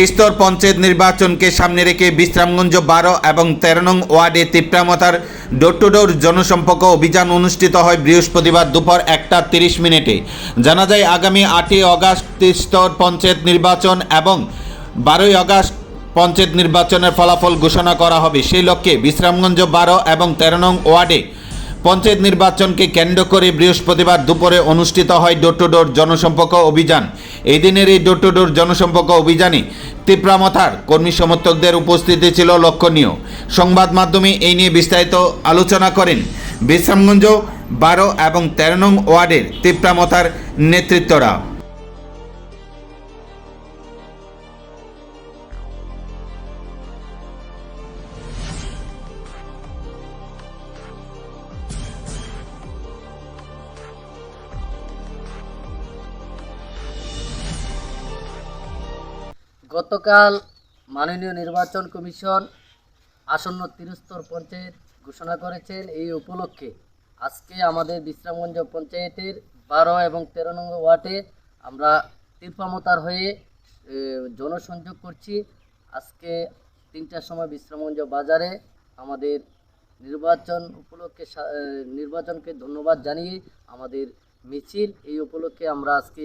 তিস্তর পঞ্চায়েত নির্বাচনকে সামনে রেখে বিশ্রামগঞ্জ বারো এবং তেরো নং ওয়ার্ডে তিপ্রামতার ডোর টু ডোর জনসম্পর্ক অভিযান অনুষ্ঠিত হয় বৃহস্পতিবার দুপুর একটা তিরিশ মিনিটে। জানা যায়, আগামী আটই অগাস্ট তিস্তর পঞ্চায়েত নির্বাচন এবং বারোই আগস্ট পঞ্চায়েত নির্বাচনের ফলাফল ঘোষণা করা হবে। সেই লক্ষ্যে বিশ্রামগঞ্জ বারো এবং তেরো নং ওয়ার্ডে পঞ্চায়েত নির্বাচনকে কেন্দ্র করে বৃহস্পতিবার দুপুরে অনুষ্ঠিত হয় ডোর টু ডোর জনসম্পর্ক অভিযান। এই দিনের এই ডোর টু ডোর জনসম্পর্ক অভিযানে তীব্রামথার কর্মী সমর্থকদের উপস্থিতি ছিল লক্ষণীয়। সংবাদ মাধ্যমে এই নিয়ে বিস্তারিত আলোচনা করেন বিশ্রামগঞ্জ বারো এবং তেরো নং ওয়ার্ডের তিপ্রামথার নেতৃত্বরা। গতকাল মাননীয় নির্বাচন কমিশন আসন্ন তিরস্তর পঞ্চায়েত ঘোষণা করেছেন এই উপলক্ষে। আজকে আমাদের বিশ্রামগঞ্জ পঞ্চায়েতের বারো এবং তেরো নম্বর ওয়ার্ডে আমরা তীর্পামতার হয়ে জনসংযোগ করছি। আজকে তিনটার সময় বিশ্রামগঞ্জ বাজারে আমাদের নির্বাচন উপলক্ষে নির্বাচনকে ধন্যবাদ জানিয়ে আমাদের মিছিল এই উপলক্ষে আমরা আজকে